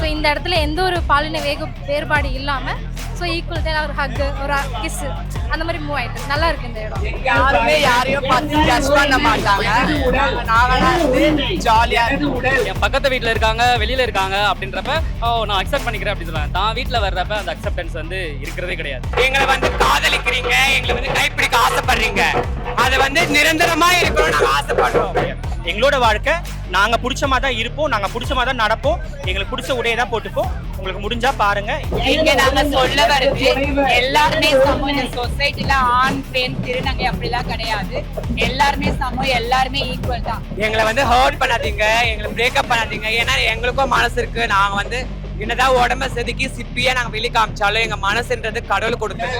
So இந்த இடத்துல எந்த ஒரு பாலின வேக வேறுபாடு இல்லாமல் ஸோ ஈக்குவல் தான் ஒரு ஹக்கு ஒரு கிஸ்ஸு அந்த மாதிரி மூவ் ஆயிட்டு நல்லா இருக்கு இந்த இடம். யாருமே யாரையும் பார்த்து ஜட்ஜ் பண்ண மாட்டாங்க. ஜாலியா என் பக்கத்து வீட்டில் இருக்காங்க வெளியில இருக்காங்க அப்படின்றப்ப ஓ நான் அக்செப்ட் பண்ணிக்கிறேன் அப்படின்னு சொல்லுவேன் தான் வீட்டில் வர்றப்ப அந்த அக்செப்டன்ஸ் வந்து இருக்கிறதே கிடையாது. எங்களை வந்து காதலிக்கிறீங்க எங்களை வந்து கைப்பிடிக்க ஆசைப்படுறீங்க. அது வந்து நிரந்தரமா இருக்கணும்னு நாங்க ஆசைப்படுறோம். எங்களோட வாழ்க்கை நாங்க பிடிச்ச மாதிரி தான் இருப்போம் நாங்க பிடிச்ச மாதிரி தான் நடப்போம். எங்களுக்கு பிடிச்ச உடையை தான் போட்டுப்போம். உங்களுக்கு முடிஞ்சா பாருங்க. இங்க நாங்க சொல்ல வருது எல்லாருமே சமம். இந்த சொசைட்டில ஆண் பெண் திருநங்கை அப்படிலாம் கிடையாது. எல்லாருமே சமம் எல்லாருமே ஈக்குவல் தான். எங்களை வந்து ஹர்ட் பண்ணாதீங்க எங்களை பிரேக்கப் பண்ணாதீங்க. ஏன்னா எங்களுக்கும் மனசு இருக்கு. நாங்க வந்து என்னதான் உடம்ப செதுக்கி சிப்பியா நாங்க வெளி காமிச்சாலும் எங்க மனசுன்றது கடவுள் கொடுத்தது.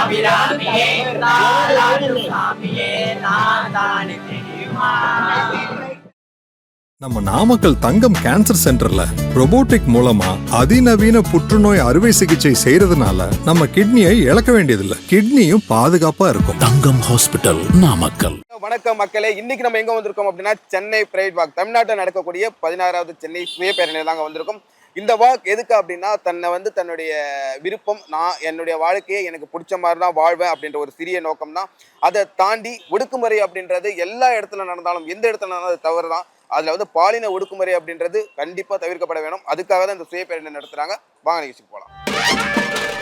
அபிராமியே தாலாட்டு சாமியே நான் தானே தெரியுமா? நம்ம நாமக்கல் தங்கம் கேன்சர் சென்டர்ல robotic மூலமா அதிநவீன புற்றுநோய் அறுவை சிகிச்சை செய்யறதுனால நம்ம கிட்னியை இழக்க வேண்டியதில்லை. கிட்னியும் பாதுகாப்பா இருக்கும். தங்கம் ஹாஸ்பிட்டல் நாமக்கல். வணக்கம் மக்களே. இன்னைக்கு நம்ம எங்க வந்திருக்கோம் அப்படின்னா சென்னை பிரைட் வாக் தமிழ்நாட்டில் நடக்கக்கூடிய பதினாறாவது சென்னை சுய பேரணியில் தாங்க வந்திருக்கோம். இந்த வாக் எதுக்கு அப்படின்னா தன்னை வந்து தன்னுடைய விருப்பம் நான் என்னுடைய வாழ்க்கையை எனக்கு பிடிச்ச மாதிரி தான் வாழ்வேன் அப்படின்ற ஒரு சிறிய நோக்கம் தான் அதை தாண்டி ஒடுக்குமுறை அப்படின்றது எல்லா இடத்துல நடந்தாலும் எந்த இடத்துல நடந்தாலும் அது தவறு தான் அதில் வந்து பாலின ஒடுக்குமுறை அப்படின்றது கண்டிப்பாக தவிர்க்கப்பட வேணும். அதுக்காக தான் இந்த சுய பேரணி நடத்துகிறாங்க வாங்க நிகழ்ச்சிக்கு போகலாம்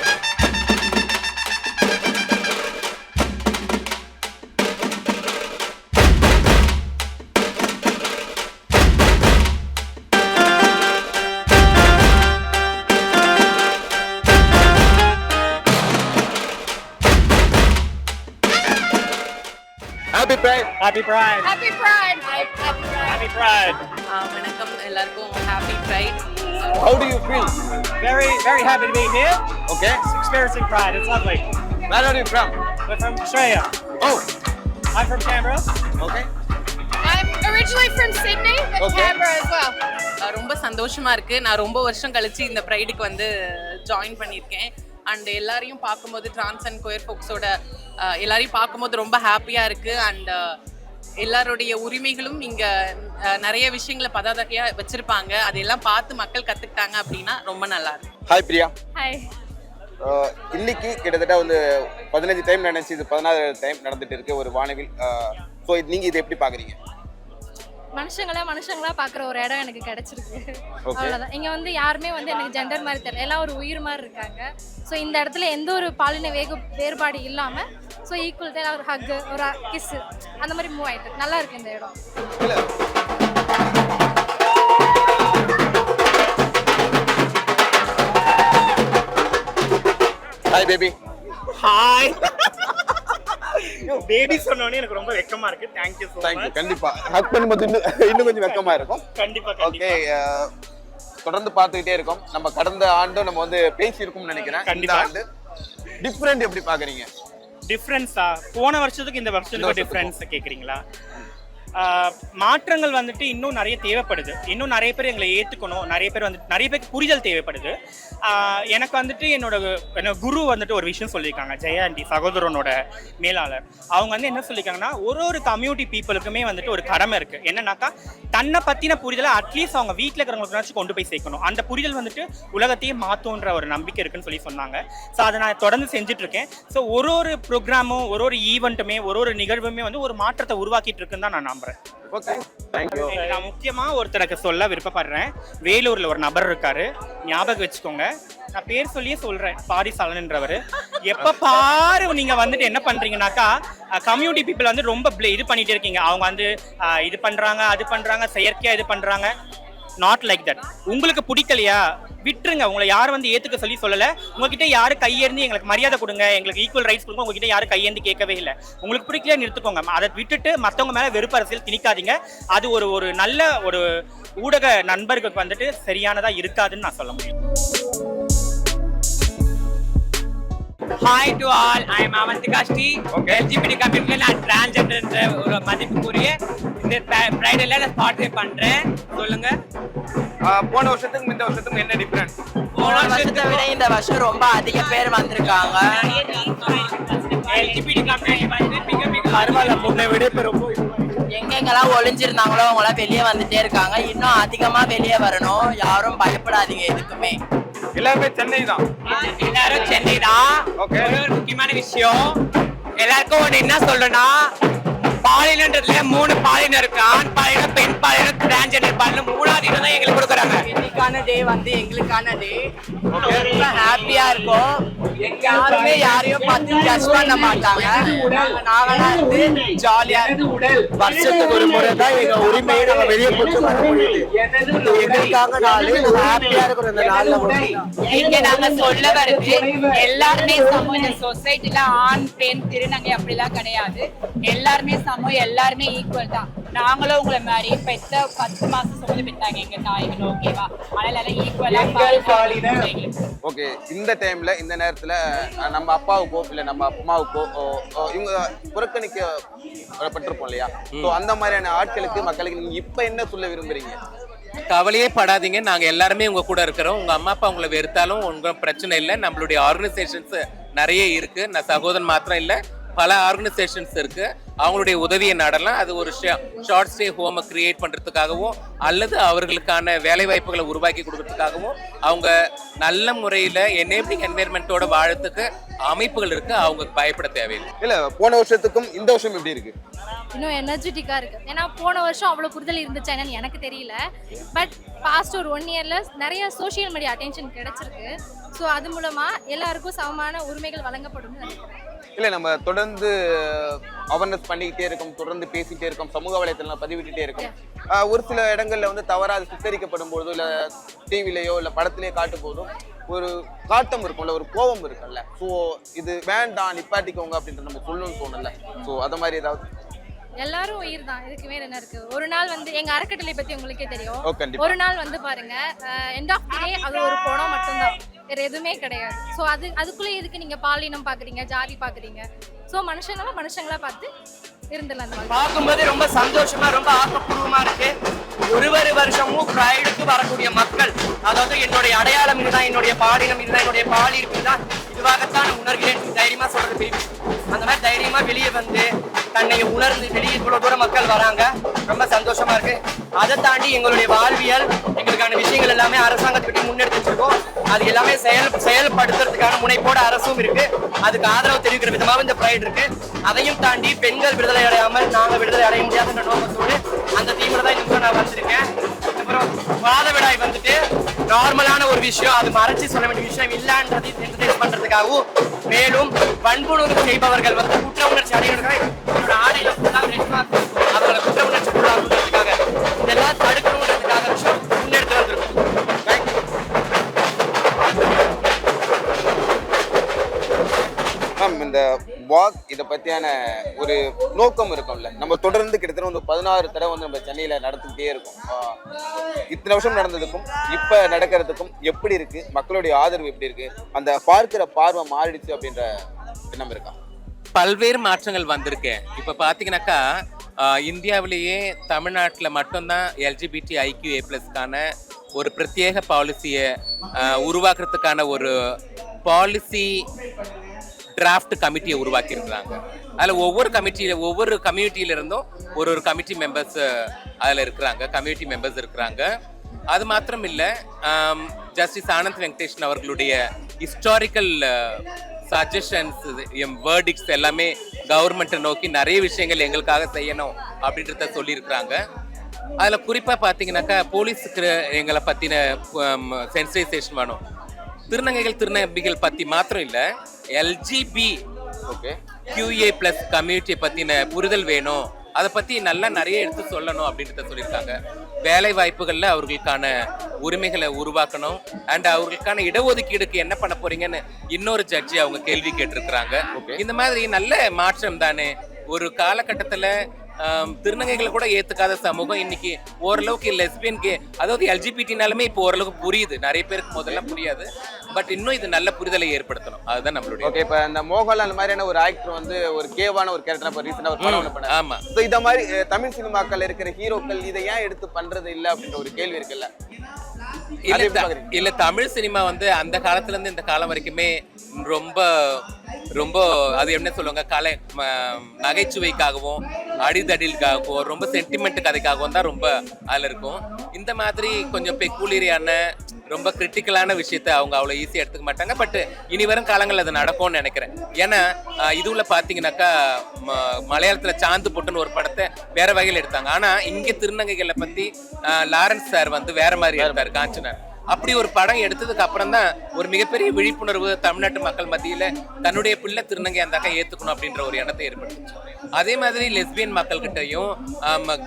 happy pride happy pride okay experiencing pride. It's lovely. Where are you from we're from australia. Oh i'm from canberra. I'm originally from Sydney, but Okay. Canberra as well. ரொம்ப சந்தோஷமா இருக்கு. நான் ரொம்ப வருஷம் கழிச்சு இந்த ப்ரைடுக்கு வந்து ஜாயின் பண்ணியிருக்கேன். அண்ட் எல்லாரையும் பார்க்கும்போது டிரான்ஸ் அண்ட் கோயர் ஃபோக்ஸோட எல்லாரையும் பார்க்கும்போது ரொம்ப ஹாப்பியா இருக்கு. அண்ட் எல்லாருடைய உரிமைகளும் இங்க அஹ், நிறைய விஷயங்களை பதாதையா வச்சிருப்பாங்க. அதையெல்லாம் பார்த்து மக்கள் கத்துக்கிட்டாங்க அப்படின்னா ரொம்ப நல்லா இருக்கு. ஹாய் பிரியா ஹாய் இன்னைக்கு கிட்டத்தட்ட வந்து பதினஞ்சு டைம் நினைச்சு இது பதினாறு டைம் நடந்துட்டு இருக்கு ஒரு வானவில். ஸோ நீங்க இதை எப்படி பாக்குறீங்க? மனுஷங்களா மனுஷங்களா பார்க்குற ஒரு இடம் எனக்கு கிடைச்சிருக்கு. அவ்வளோதான் இங்கே வந்து யாருமே வந்து எனக்கு ஜெண்டர் மாதிரி தெரியல. எல்லாம் ஒரு உயிர் மாதிரி இருக்காங்க. ஸோ இந்த இடத்துல எந்த ஒரு பாலின வேக வேறுபாடு இல்லாமல் ஸோ ஈக்குவல் தான். ஒரு ஹக்கு ஒரு கிஸ்ஸு அந்த மாதிரி மூவ் ஆயிட்டு நல்லா இருக்கு இந்த இடம். ஹாய் பேபி ஹாய் பேபி சொன்னோனே எனக்கு ரொம்ப வெக்கமா இருக்கு. Thank you so thank you much. கண்டிப்பா. ஹக் பண்ணும்போது இன்னும் இன்னும் கொஞ்சம் வெக்கமா இருக்கும். கண்டிப்பா ஓகே கண்டிப்பா தொடர்ந்து பார்த்துக்கிட்டே இருக்கோம். நம்ம கடந்த ஆண்டும் நம்ம வந்து பேசியிருக்கோம்னு நினைக்கிறேன். இந்த கண்டிப்பா. ஆண்டு டிஃப்ரெண்ட் எப்படி பாக்குறீங்க டிஃப்ரென்ஸா போன வருஷத்துக்கு இந்த வருஷத்துக்கு. டிஃப்ரென்ஸ் கேக்குறீங்களா? மாற்றங்கள் வந்துட்டு இன்னும் நிறைய தேவைப்படுது. இன்னும் நிறைய பேர் எங்களை ஏற்றுக்கணும் நிறைய பேர் வந்துட்டு நிறைய பேருக்கு புரிதல் தேவைப்படுது. எனக்கு வந்துட்டு என்னோட என்னோட குரு வந்துட்டு ஒரு விஷயம் சொல்லியிருக்காங்க. ஜெயாண்டி சகோதரனோட மேலாளர். அவங்க வந்து என்ன சொல்லியிருக்காங்கன்னா ஒரு ஒரு கம்யூனிட்டி பீப்புளுக்குமே வந்துட்டு ஒரு கடமை இருக்குது என்னன்னாக்கா தன்னை பற்றின புரிதலை அட்லீஸ்ட் அவங்க வீட்டில் இருக்கிறவங்களுக்குனாச்சும் கொண்டு போய் சேர்க்கணும். அந்த புரிதல் வந்துட்டு உலகத்தையே மாற்றுன்ற ஒரு நம்பிக்கை இருக்குன்னு சொல்லி சொன்னாங்க. ஸோ அதை நான் தொடர்ந்து செஞ்சுட்ருக்கேன். ஸோ ஒரு ஒரு ப்ரோக்ராமும் ஒரு ஒரு ஈவெண்ட்டுமே ஒரு ஒரு நிகழ்வுமே வந்து ஒரு மாற்றத்தை உருவாக்கிட்டு இருக்குன்னு தான் நான் நம்புறேன். ஓகே தேங்க்யூ நான் முக்கியமா ஒருத்தருக்கு சொல்ல விருப்பப்படுறேன். வேலூர்ல ஒரு நபர் இருக்காரு. ஞாபகம் வச்சுக்கோங்க. நான் பேர் சொல்லியே சொல்றேன். பாரிசாலன்ன்றவர் எப்ப பாரு நீங்க வந்துட்டு என்ன பண்றீங்கனாக்கா கம்யூனிட்டி பீப்புள் வந்து ரொம்ப இது பண்ணிட்டு இருக்கீங்க. அவங்க வந்து இது பண்றாங்க அது பண்றாங்க செயற்கையா இது பண்றாங்க. நாட் லைக் தட் உங்களுக்கு பிடிக்கலையா? விட்டுருங்க. உங்களை யார் வந்து ஏத்துக்க சொல்லி சொல்லல. உங்ககிட்ட யாரு கையேந்து எங்களுக்கு மரியாதை கொடுங்க. எங்களுக்கு ஈக்குவல் ரைட்ஸ் கொடுங்க. உங்ககிட்ட யாரும் கையேந்து கேட்கவே இல்லை. உங்களுக்கு பிடிக்கல நிறுத்துக்கோங்க. அதை விட்டுட்டு மத்தவங்க மேல வெறுப்பு அரசியல் திணிக்காதீங்க. அது ஒரு ஒரு நல்ல ஒரு ஊடக நண்பர்களுக்கு வந்துட்டு சரியானதா இருக்காதுன்னு நான் சொல்ல முடியும். Hi to all I am Avanthika Sri LGBT கம்யூனிட்டியில் நான் டிரான்ஸ்ஜெண்டர் என்ற ஒரு மதிப்புக்குரிய இந்த பிரைடில் நான் பார்ட்டிசிபேட் பண்ணுறேன் சொல்லுங்க. போன வருஷத்துக்கும் இந்த வருஷத்துக்கும் என்ன டிஃப்ரெண்ட் போன வருஷத்தை விட இந்த வருஷம் ரொம்ப அதிக பேர் வந்திருக்காங்க. எல்ஜிபிடி கம்யூனிட்டி வந்து மிக மிக பரவாயில்ல முன்னை விட இப்ப ரொம்ப எங்கெங்கெல்லாம் ஒளிஞ்சிருந்தாங்களோ அவங்களாம் வெளியே வந்துட்டே இருக்காங்க. இன்னும் அதிகமா வெளியே வரணும். யாரும் பயப்படாதீங்க எதுக்குமே. எல்லாருமே சென்னை தான். எல்லாரும் சென்னை தான். ஒரே முக்கியமான விஷயம். எல்லாருக்கும் ஒண்ணு என்ன சொல்லணும்னா பாலினன்றதுல மூணு பாலினம் இருக்கு. ஆண் பாலினம் பெண் பாலினம் டிரான்ஜெண்டர் பாலினம். மூணாவது இடம் தான் எங்களுக்கு கொடுக்குறாங்க. இன்னைக்கான டே வந்து எங்களுக்கான டே ரொம்ப ஹாப்பியா இருக்கும். யாருமே யாரையும் பார்த்து ஜட்ஜ் பண்ண மாட்டாங்க. நாங்க நாங்களா இருந்து ஜாலியா வருஷத்துக்கு ஒரு முறை தான் எங்க உரிமையை நம்ம வெளியே கொண்டு வர முடியுது. எங்களுக்காக நாள் ஹாப்பியா இருக்கிற இந்த நாள்ல இங்க நாங்க சொல்ல வருது எல்லாருமே இந்த சொசைட்டில ஆண் பெண் திருநங்கை அப்படிலாம் கிடையாது. எல்லாருமே சமம் எல்லாருமே ஈக்குவல் தான். நாங்களும் உங்களை மாதிரி பெத்த பத்து மாசம் சுமந்து பெற்றாங்க எங்க தாய்கள் ஓகேவா அதனால ஈக்குவலா ஓகே இந்த டைம்ல இந்த நேரத்துல நம்ம அப்பாவுக்கோ இல்ல நம்ம அம்மாவுக்கோ ஓ, ஓ, இவங்க புறக்கணிக்கப்பட்டிருப்போம் இல்லையா? ஸோ அந்த மாதிரியான ஆட்களுக்கு மக்களுக்கு நீங்க இப்ப என்ன சொல்ல விரும்புறீங்க? கவலையே படாதீங்க. நாங்க எல்லாருமே உங்க கூட இருக்கிறோம். உங்க அம்மா அப்பா உங்களை வெறுத்தாலும் உங்க பிரச்சனை இல்லை. நம்மளுடைய ஆர்கனைசேஷன்ஸ் நிறைய இருக்கு. நான் சகோதரன் மாத்திரம் இல்ல பல ஆர்கனைசேஷன்ஸ் இருக்கு. அவங்களுடைய உதவியை நாடலாம். அது ஒரு ஷார்ட் ஸ்டே ஹோமை கிரியேட் பண்றதுக்காகவும் அல்லது அவர்களுக்கான வேலை வாய்ப்புகளை உருவாக்கி கொடுக்கறதுக்காகவும் அவங்க நல்ல முறையில எனேபிளிங் என்வைரன்மெண்ட்டோட வாழறதுக்கு அமைப்புகள் இருக்கு. அவங்க பயப்பட தேவையில்லை. இல்ல போன வருஷத்துக்கும் இந்த வருஷம் எப்படி இருக்கு? இன்னும் எனர்ஜெட்டிக்காக இருக்கு. ஏன்னா போன வருஷம் அவ்வளோ புரிதல் இருந்துச்சா என்னன்னு எனக்கு தெரியல. பட் பாஸ்ட் ஒரு ஒன் இயர்ல நிறைய சோஷியல் மீடியா அட்டென்ஷன் கிடைச்சிருக்கு. ஸோ அது மூலமா எல்லாருக்கும் சமமான உரிமைகள் வழங்கப்படும் நினைக்கிறேன். இல்ல நம்ம தொடர்ந்து அவேர்னஸ் பண்ணிக்கிட்டே இருக்கோம் தொடர்ந்து பேசிட்டே இருக்கோம் சமூக வலைத்தளம் பதிவிட்டுட்டே இருக்கோம். ஆஹ் ஒரு சில இடங்கள்ல வந்து தவறா அது சித்தரிக்கப்படும் போதோ இல்ல டிவிலையோ இல்ல படத்திலேயோ காட்டும் போதும் ஒரு காட்டம் இருக்கும்ல ஒரு கோபம் இருக்கும்ல. ஸோ இது வேண்டாம் நிப்பாட்டிக்கோங்க அப்படின்ட்டு நம்ம சொல்லணும்னு தோணல ஸோ அத மாதிரி ஏதாவது? எல்லாரும் உயிர் தான். இதுக்கு மேல என்ன இருக்கு? ஒரு நாள் வந்து எங்க அறக்கட்டளை பத்தி உங்களுக்கே தெரியும். ஒரு நாள் வந்து பாருங்க எண்ட் ஆஃப் டே அது ஒரு படம் மட்டும்தான். வேற எதுவுமே கிடையாது. ஸோ அது அதுக்குள்ளே எதுக்கு நீங்க பாலினம் பாக்குறீங்க ஜாதி பாக்குறீங்க? ஸோ மனுஷங்களா மனுஷங்களா பார்த்து இருந்துடலாம் பார்க்கும்போது ரொம்ப சந்தோஷமா ரொம்ப ஆக்கப்பூர்வமா இருக்கு. ஒரு ஒரு வருஷமும் ப்ரைடுக்கு வரக்கூடிய மக்கள் அதாவது என்னுடைய அடையாளம் இதுதான் என்னுடைய பாலினம் இதுதான் என்னுடைய பாலி தான் இதுவாகத்தான் உணர்கிறேன். தைரியமா சொல்றது பேபி அந்த மாதிரி தைரியமா வெளியே வந்து தன்னை உணர்ந்து வெளியே இவ்வளவு தூரம் மக்கள் வராங்க. ரொம்ப சந்தோஷமா இருக்கு. அதை தாண்டி எங்களுடைய வாழ்வியல் எங்களுக்கான விஷயங்கள் எல்லாமே அரசாங்கத்துக்கிட்ட முன்னெடுத்து வச்சிருக்கோம். அது எல்லாமே செயல் செயல்படுத்துறதுக்கான முனைப்போட அரசும் இருக்கு. அதுக்கு ஆதரவு தெரிவிக்கிற விதமாக இந்த ப்ரைட் இருக்கு. அதையும் தாண்டி பெண்கள் விடுதலை அடையாமல் நாங்க விடுதலை அடைய முடியாதுன்ற நோக்கத்தோடு அந்த தீவிர தான் இன்னும் நான் வந்திருக்கேன். அப்புறம் வாதவிடாய் வந்துட்டு நார்மலான ஒரு விஷயம் அது மறைச்சு சொல்ல வேண்டிய விஷயம் இல்லைன்றது என்டர்டைன் பண்றதுக்காகவும் மேலும் வன்புணர்வு செய்பவர்கள் வந்து குற்ற உணர்ச்சி அடைகிறதுக்காக என்னோட ஆடையில full-ஆ வாக் இதை பற்றியான ஒரு நோக்கம் இருக்கும்ல. நம்ம தொடர்ந்து கிட்டத்தட்ட வந்து பதினாறு தடவை வந்து நம்ம சென்னையில் நடந்துகிட்டே இருக்கோம். இத்தனை வருஷம் நடந்ததுக்கும் இப்போ நடக்கிறதுக்கும் எப்படி இருக்கு? மக்களுடைய ஆதரவு எப்படி இருக்கு? அந்த பார்க்கிற பார்வை மாறிடுச்சு அப்படின்ற எண்ணம் இருக்கா? பல்வேறு மாற்றங்கள் வந்திருக்கு. இப்போ பார்த்தீங்கன்னாக்கா இந்தியாவிலேயே தமிழ்நாட்டில் மட்டும்தான் எல்ஜிபிடி ஐக்யூ ஏ ப்ளஸ்க்கான ஒரு பிரத்யேக பாலிசியை உருவாக்குறதுக்கான ஒரு பாலிசி டிராஃப்ட் கமிட்டியை உருவாக்கியிருக்கிறாங்க. அதில் ஒவ்வொரு கமிட்டியில் ஒவ்வொரு கம்யூனிட்டியில இருந்தும் ஒரு ஒரு கமிட்டி மெம்பர்ஸ் அதில் இருக்கிறாங்க. கம்யூனிட்டி மெம்பர்ஸ் இருக்கிறாங்க. அது மாத்திரம் இல்லை ஜஸ்டிஸ் ஆனந்த் வெங்கடேஷன் அவர்களுடைய ஹிஸ்டாரிக்கல் சஜஷன்ஸ் வேர்டிக்ஸ் எல்லாமே கவர்மெண்ட்டை நோக்கி நிறைய விஷயங்கள் எங்களுக்காக செய்யணும் அப்படின்றத சொல்லியிருக்கிறாங்க. அதில் குறிப்பாக பார்த்தீங்கன்னாக்கா போலீஸுக்கு எங்களை பற்றின சென்சிடைசேஷன் வேணும். திருநங்கைகள் திருநம்பிகள் பற்றி மாத்திரம் இல்லை. எல்ஜிபி ஓகே கியூஏ ப்ளஸ் கம்யூனிட்டியை பற்றின புரிதல் வேணும். அதை பற்றி நல்லா நிறைய எடுத்து சொல்லணும் அப்படின்றத சொல்லியிருக்காங்க. வேலை வாய்ப்புகளில் அவர்களுக்கான உரிமைகளை உருவாக்கணும். அண்ட் அவர்களுக்கான இடஒதுக்கீடுக்கு என்ன பண்ண போறீங்கன்னு இன்னொரு ஜட்ஜி அவங்க கேள்வி கேட்டிருக்கிறாங்க. இந்த மாதிரி நல்ல மாற்றம் தானே. ஒரு காலகட்டத்தில் திருநங்கைகளை கூட ஏத்துக்காத சமூகம் இன்னைக்கு ஓரளவுக்கு லெஸ்பியன்க்கு அதாவது எல்ஜிபிடினாலுமே இப்போ ஓரளவுக்கு புரியுது. நிறைய பேருக்கு முதல்ல புரியாது. பட் இன்னும் இது நல்ல புரிதலை ஏற்படுத்தணும். அதுதான் நம்மளுடைய ஓகே இப்ப இந்த மோகன்லால் மாதிரியான ஒரு ஆக்டர் வந்து ஒரு கேவான ஒரு கேரக்டர் இப்போ ரீசெண்டாக ஒரு படம் ஒன்று பண்ணாரு. ஆமா. ஸோ இந்த மாதிரி தமிழ் சினிமாக்கள் இருக்கிற ஹீரோக்கள் இதை ஏன் எடுத்து பண்றது இல்லை அப்படின்ற ஒரு கேள்வி இருக்குல்ல? இல்ல தமிழ் சினிமா வந்து அந்த காலத்துல இருந்து இந்த காலம் வரைக்குமே ரொம்ப ரொம்ப அது என்ன சொல்லுவாங்க கலை நகைச்சுவைக்காகவும் அடிதடிலுக்காகவும் ரொம்ப சென்டிமெண்ட் கதைக்காகவும் தான் ரொம்ப அதில் இருக்கும். இந்த மாதிரி கொஞ்சம் பெக்குலரியான ரொம்ப கிரிட்டிக்கலான விஷயத்த அவங்க அவ்வளோ ஈஸியாக எடுத்துக்க மாட்டாங்க. பட் இனி வரும் காலங்களில் அது நடக்கும்னு நினைக்கிறேன். ஏன்னா இதுவுல பார்த்தீங்கன்னாக்கா மலையாளத்துல சாந்து பொட்டுன்னு ஒரு படத்தை வேற வகையில் எடுத்தாங்க. ஆனா இங்க திருநங்கைகளை பத்தி ஆஹ், லாரன்ஸ் சார் வந்து வேற மாதிரி எடுத்தாரு காஞ்சனர். அப்படி ஒரு படம் எடுத்ததுக்கு அப்புறம் தான் ஒரு மிகப்பெரிய விழிப்புணர்வு தமிழ்நாட்டு மக்கள் மத்தியில் தன்னுடைய பிள்ளை திருநங்கை அந்த ஏத்துக்கணும் அப்படின்ற ஒரு எண்ணத்தை ஏற்படுத்துச்சு. அதே மாதிரி லெஸ்பியன் மக்கள் கிட்டயும்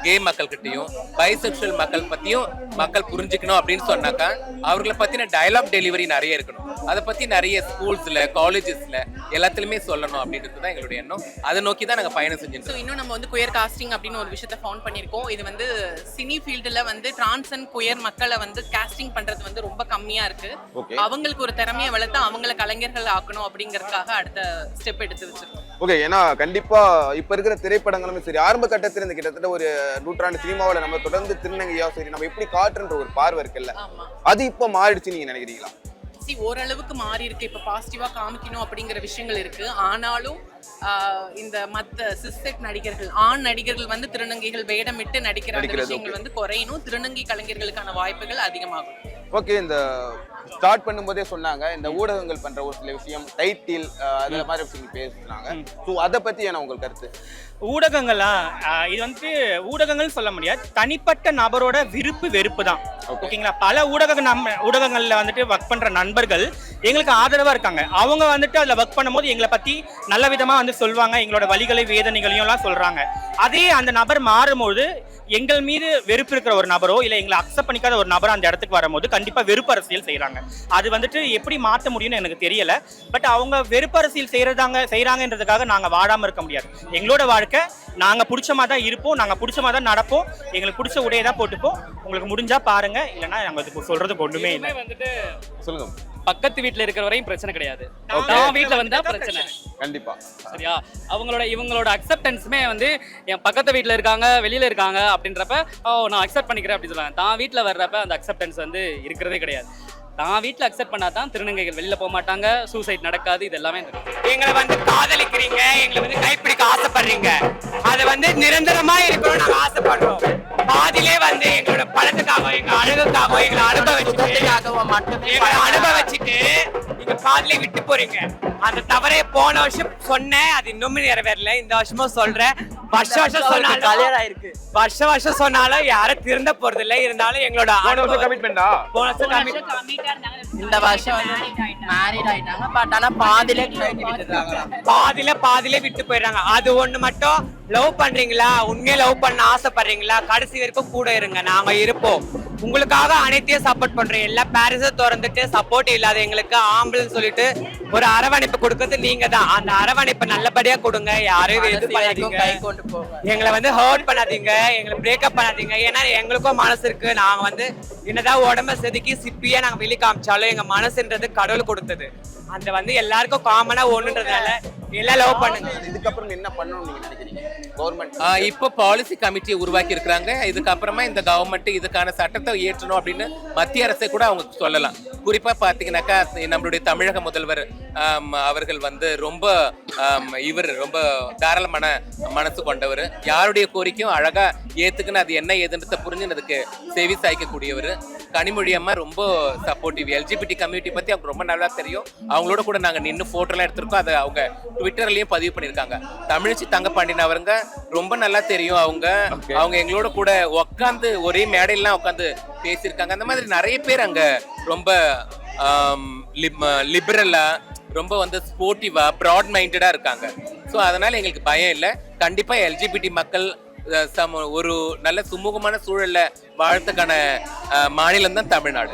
கே மக்கள் கிட்டயும் பைசெக்சுவல் மக்கள் பத்தியும் மக்கள் புரிஞ்சுக்கணும் அப்படின்னு சொன்னாக்கா அவர்களை பத்தின டயலாக் டெலிவரி நிறைய இருக்கணும். அதை பத்தி நிறைய ஸ்கூல்ஸ்ல காலேஜஸ்ல எல்லாத்துலயுமே சொல்லணும் அப்படின்றது தான் எங்களுடைய எண்ணம். அதை நோக்கி தான் நாங்க பயணம் செஞ்சுட்டு ஸோ. இன்னும் நம்ம வந்து குயர் காஸ்டிங் அப்படின்னு ஒரு விஷயத்த ஃபவுண்ட் பண்ணியிருக்கோம். இது வந்து சினி ஃபீல்டில் வந்து டிரான்ஸ் அண்ட் குயர் மக்களை வந்து காஸ்டிங் பண்றது வந்து ரொம்ப கம்மியா இருக்கு. Okay. அவங்களுக்கு ஒரு திறமையை வளர்த்து அவங்கள கலைஞர்கள் ஆக்கணும் அப்படிங்கறதுக்காக அடுத்த ஸ்டெப் எடுத்து வச்சிருக்கோம். ஓகே ஏன்னா கண்டிப்பா இப்ப இருக்கிற திரைப்படங்களும் சரி ஆரம்ப கட்டத்துல இருந்து கிட்டத்தட்ட ஒரு நூற்றாண்டு சினிமாவுல நம்ம தொடர்ந்து திருநங்கையா சரி நம்ம எப்படி காட்டுன்ற ஒரு பார்வை இருக்குல்ல அது இப்ப மாறிடுச்சு நீங்க நினைக்கிறீங்களா? சி ஓரளவுக்கு மாறி இருக்கு. இப்போ பாசிட்டிவா காமிக்கணும் அப்படிங்கிற விஷயங்கள் இருக்கு. ஆனாலும் இந்த மத்த சிஸ்டெட் நடிகர்கள் ஆண் நடிகர்கள் வந்து திருநங்கைகள் வேடமிட்டு நடிக்கிற விஷயங்கள் வந்து குறையணும். திருநங்கை கலைஞர்களுக்கான வாய்ப்புகள் அதிகமாகும். ஓகே இந்த ஸ்டார்ட் பண்ணும்போதே சொன்னாங்க இந்த ஊடகங்கள் பண்ற ஒரு சில விஷயம் டைட்டில் அதுல மாதிரி விஷயங்கள் பேசுனாங்க. ஸோ அதை பத்தி என்ன உங்கள் கருத்து? ஊடகங்களா இது வந்துட்டு ஊடகங்கள் சொல்ல முடியாது. தனிப்பட்ட நபரோட விருப்பு வெறுப்பு தான். ஓகேங்களா? பல ஊடக நம்ம ஊடகங்கள்ல வந்துட்டு ஒர்க் பண்ற நண்பர்கள் எங்களுக்கு ஆதரவா இருக்காங்க. அவங்க வந்துட்டு அதுல ஒர்க் பண்ணும்போது எங்களை பத்தி நல்ல விதமா வந்து சொல்லுவாங்க எங்களோட வழிகளை வேதனைகளையும் எல்லாம் சொல்றாங்க. அதே அந்த நபர் மாறும்போது எங்கள் மீது வெறுப்பு இருக்கிற ஒரு நபரோ இல்ல எங்களை அக்செப்ட் பண்ணிக்காத ஒரு நபர் அந்த இடத்துக்கு வரும்போது கண்டிப்பா வெறுப்பு அரசியல் செய்றாங்க. அது வந்துட்டு எப்படி மாற்ற முடியும்னு எனக்கு தெரியல. பட் அவங்க வெறுப்பு அரசியல் செய்யறதாங்க செய்யறாங்கன்றதுக்காக நாங்க வாழாம இருக்க முடியாது. எங்களோட வாழ்க்கை நாங்க பிடிச்ச மாதிரி தான் இருப்போம். நாங்க பிடிச்ச மாதிரி தான் நடப்போம். எங்களுக்கு பிடிச்ச உடையை தான் போட்டுப்போம். உங்களுக்கு முடிஞ்சா பாருங்க. இல்லைன்னா நாங்க அதுக்கு ஒண்ணுமே இல்லை. வந்துட்டு சொல்லுங்க. பக்கத்து வீட்ல இருக்கிற வரையும் பிரச்சனை கிடையாது. நான் வீட்ல வந்தா பிரச்சனை. கண்டிப்பா. சரியா? அவங்களோட இவங்களோட அக்செப்டன்ஸுமே வந்து என் பக்கத்து வீட்டில் இருக்காங்க வெளியில இருக்காங்க அப்படின்றப்ப ஓ நான் அக்செப்ட் பண்ணிக்கிறேன் அப்படின்னு சொல்லுவாங்க. தான் வீட்டில் வர்றப்ப அந்த அக்செப்டன்ஸ் வந்து இருக்கிறதே கிடையாது. தான் வீட்டில் அக்செப்ட் பண்ணா தான் திருநங்கைகள் வெளியில போக மாட்டாங்க. சூசைட் நடக்காது இது எல்லாமே எங்களை வந்து காதலிக்கிறீங்க எங்களை வந்து கைப்பிடிக்க ஆசைப்படுறீங்க. அது வந்து நிரந்தரமா இருக்கணும்னு நாங்க ஆசைப்படுறோம். பாதியிலே வந்து எங்களோட பழத்துக்காகவும் எங்க அழகுக்காகவும் எங்களை அனுபவிச்சுட்டு எங்களை அனுபவிச்சுட்டு நீங்க விட்டு போறீங்க. அந்த தவறை போன வருஷம் சொன்னேன் அது இன்னுமே நிறைவேறல. இந்த வருஷமும் சொல்றேன். வருஷ வருஷம் சொன்னாலும் வருஷ வருஷம் சொன்னாலும் யாரும் திருந்த போறது இல்லை இருந்தாலும் எங்களோட அனுபவம் கமிட்மெண்டா போன வருஷம் commit- இந்த வருஷம் மேரிட் ஆயிட்டாங்க. பட் ஆனா பாதியிலே பாதியில பாதியில விட்டு போயிடுறாங்க. அது ஒண்ணு மட்டும் லவ் பண்றீங்களா? உண்மையா லவ் பண்ண ஆசைப்படுறீங்களா? கடைசி வரைக்கும் கூட இருங்க. நாங்க இருப்போம். உங்களுக்காக அனைத்தையும் சப்போர்ட் பண்றோம் எல்லா பேரண்ட்ஸும் திறந்துட்டு சப்போர்ட் இல்லாத எங்களுக்கு ஆம்புலன்ஸ் சொல்லிட்டு ஒரு அரவணைப்பு கொடுக்கறது நீங்க தான். அந்த அரவணைப்பை நல்லபடியா கொடுங்க. யாரையும் இது பண்ணாதீங்க கை கொண்டு போவாங்க எங்களை வந்து ஹர்ட் பண்ணாதீங்க. எங்களை பிரேக்கப் பண்ணாதீங்க. ஏன்னா எங்களுக்கும் மனசு இருக்கு. நாங்க வந்து என்னதான் உடம்ப செதுக்கி சிப்பியா நாங்க வெளி காமிச்சாலும் எங்க மனசுன்றது கடவுள் கொடுத்தது. அந்த வந்து எல்லாருக்கும் காமனா ஒண்ணுன்றதுனால எல்லாம் லவ் பண்ணுங்க. இதுக்கப்புறம் என்ன பண்ணணும்னு நீங்க நினைக்கிறீங்க? கவர்மெண்ட் இப்போ பாலிசி கமிட்டியை உருவாக்கி இருக்கிறாங்க இதுக்கப்புறமா இந்த கவர்மெண்ட் இதுக்கான சட்டத்தை இயற்றணும் அப்படின்னு மத்திய அரசை கூட அவங்க சொல்லலாம். குறிப்பாக பார்த்தீங்கன்னாக்கா நம்மளுடைய தமிழக முதல்வர் அவர்கள் வந்து ரொம்ப இவர் ரொம்ப தாராளமான மனசு கொண்டவர். யாருடைய கோரிக்கையும் அழகாக ஏற்றுக்குன்னு அது என்ன ஏதுன்றத புரிஞ்சு அதுக்கு செவி சாய்க்கக்கூடியவர். கனிமொழி அம்மா ரொம்ப சப்போர்ட்டிவ் எல்ஜிபிடி கம்யூனிட்டி பற்றி அவங்க ரொம்ப நல்லா தெரியும். அவங்களோட கூட நாங்கள் நின்று ஃபோட்டோலாம் எடுத்திருக்கோம். அதை அவங்க ட்விட்டர்லேயும் பதிவு பண்ணியிருக்காங்க. தமிழிச்சி தங்கப்பாண்டியன் அவருங்க ரொம்ப நல்லா தெரியும் அவங்க. அவங்க எங்களோட கூட உட்காந்து ஒரே மேடையெல்லாம் உட்காந்து பேசியிருக்காங்க. அந்த மாதிரி நிறைய பேர் அங்க ரொம்ப லிபரலா ரொம்ப வந்து ஸ்போர்ட்டிவா ப்ராட் மைண்டடா இருக்காங்க. ஸோ அதனால எங்களுக்கு பயம் இல்லை. கண்டிப்பா எல்ஜிபிடி மக்கள் சம ஒரு நல்ல சுமூகமான சூழல்ல வாழறதுக்கான மாநிலம் தான் தமிழ்நாடு.